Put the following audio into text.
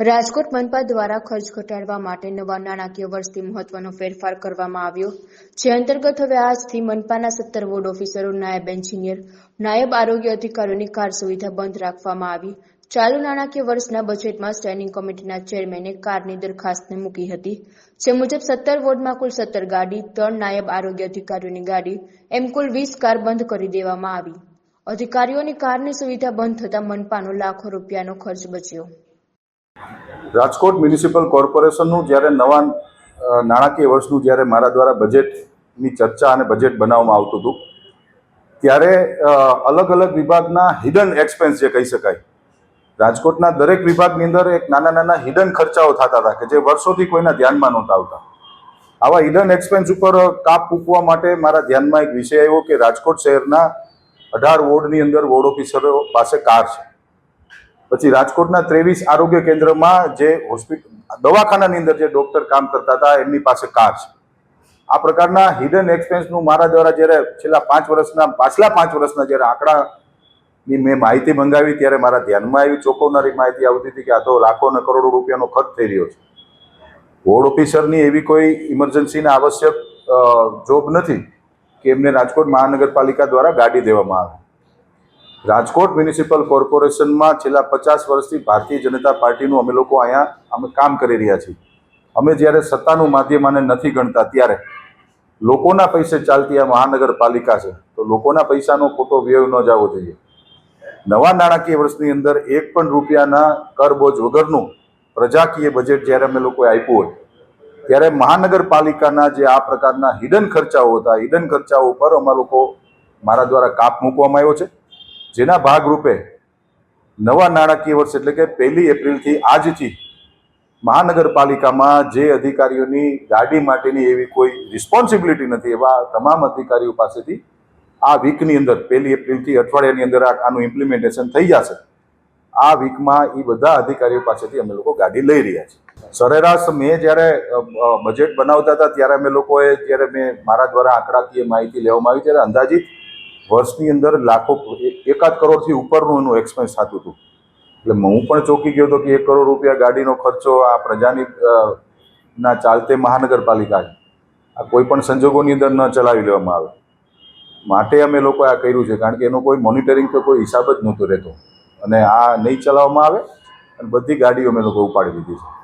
રાજકોટ મનપા દ્વારા ખર્ચ ઘટાડવા માટે નવા નાણાકીય વર્ષથી મહત્વનો ફેરફાર કરવામાં આવ્યો. જે અંતર્ગત હવે આજથી મનપાના સત્તર વોર્ડ ઓફિસરો, નાયબ એન્જિનિયર, નાયબ આરોગ્ય અધિકારીઓની કાર સુવિધા બંધ રાખવામાં આવી. ચાલુ નાણાકીય વર્ષના બજેટમાં સ્ટેન્ડિંગ કમિટીના ચેરમેને કારની દરખાસ્તને મૂકી હતી. જે મુજબ સત્તર વોર્ડમાં કુલ સત્તર ગાડી, ત્રણ નાયબ આરોગ્ય અધિકારીઓની ગાડી, એમ કુલ વીસ કાર બંધ કરી દેવામાં આવી. અધિકારીઓની કારની સુવિધા બંધ થતાં મનપાનો લાખો રૂપિયાનો ખર્ચ બચ્યો. રાજકોટ મ્યુનિસિપલ કોર્પોરેશનનું જ્યારે નવા નાણાકીય વર્ષનું જ્યારે મારા દ્વારા બજેટની ચર્ચા અને બજેટ બનાવવામાં આવતું હતું, ત્યારે અલગ અલગ વિભાગના હિડન એક્સપેન્સ જે કહી શકાય, રાજકોટના દરેક વિભાગની અંદર એક નાના નાના હિડન ખર્ચાઓ થતા હતા કે જે વર્ષોથી કોઈના ધ્યાનમાં નહોતા આવતા. આવા હિડન એક્સપેન્સ ઉપર કાપ મૂકવા માટે મારા ધ્યાનમાં એક વિષય આવ્યો કે રાજકોટ શહેરના અઢાર વોર્ડની અંદર વોર્ડ ઓફિસરો પાસે કાર છે. પછી રાજકોટના ત્રેવીસ આરોગ્ય કેન્દ્રમાં જે હોસ્પિટલ દવાખાનાની અંદર જે ડોક્ટર કામ કરતા હતા, એમની પાસે કાર છે. આ પ્રકારના હિડન એક્સપેન્સનું મારા દ્વારા જ્યારે છેલ્લા પાંચ વર્ષના, પાછલા પાંચ વર્ષના જ્યારે આંકડાની મેં માહિતી મંગાવી, ત્યારે મારા ધ્યાનમાં આવી, ચોંકાવનારી માહિતી આવતી હતી કે આ તો લાખો અને કરોડો રૂપિયાનો ખર્ચ થઈ રહ્યો છે. વોર્ડ ઓફિસરની એવી કોઈ ઇમરજન્સીના આવશ્યક જોબ નથી કે એમને રાજકોટ મહાનગરપાલિકા દ્વારા ગાડી દેવામાં આવે. રાજકોટ મ્યુનિસિપલ કોર્પોરેશનમાં છેલ્લા પચાસ વર્ષથી ભારતીય જનતા પાર્ટીનું અમે લોકો અહીંયા અમે કામ કરી રહ્યા છીએ. અમે જ્યારે સત્તાનું માધ્યમ આને નથી ગણતા ત્યારે લોકોના પૈસે ચાલતી આ મહાનગરપાલિકા છે, તો લોકોના પૈસાનો ખોટો વ્યય ન જવો જોઈએ. નવા નાણાકીય વર્ષની અંદર એક પણ રૂપિયાના કરબોજ વગરનું પ્રજાકીય બજેટ જ્યારે અમે લોકોએ આપ્યું હોય, ત્યારે મહાનગરપાલિકાના જે આ પ્રકારના હિડન ખર્ચાઓ હતા, હિડન ખર્ચાઓ ઉપર અમારા લોકો મારા દ્વારા કાપ મૂકવામાં આવ્યો છે. જેના ભાગરૂપે નવા નાણાકીય વર્ષ એટલે કે પહેલી એપ્રિલથી આજથી મહાનગરપાલિકામાં જે અધિકારીઓની ગાડી માટેની એવી કોઈ રિસ્પોન્સિબિલિટી નથી એવા તમામ અધિકારીઓ પાસેથી આ વીકની અંદર, પહેલી એપ્રિલથી અઠવાડિયાની અંદર આનું ઇમ્પ્લિમેન્ટેશન થઈ જશે. આ વીકમાં એ બધા અધિકારીઓ પાસેથી અમે લોકો ગાડી લઈ રહ્યા છીએ. સરેરાશ મેં જ્યારે બજેટ બનાવતા હતા, ત્યારે અમે લોકોએ, જ્યારે મેં મારા દ્વારા આંકડાકીય માહિતી લેવામાં આવી, ત્યારે અંદાજિત વર્ષની અંદર લાખો એકાદ કરોડથી ઉપરનું એનું એક્સપેન્સ થતું હતું. એટલે હું પણ ચોંકી ગયો હતો કે એક કરોડ રૂપિયા ગાડીનો ખર્ચો આ પ્રજાની ના ચાલતે મહાનગરપાલિકા આ કોઈ પણ સંજોગોની અંદર ન ચલાવી લેવામાં આવે. માટે અમે લોકો આ કર્યું છે, કારણ કે એનો કોઈ મોનિટરિંગ કે કોઈ હિસાબ જ નહોતો રહેતો. અને આ નહીં ચલાવવામાં આવે અને બધી ગાડીઓ અમે લોકો ઉપાડી દીધી છે.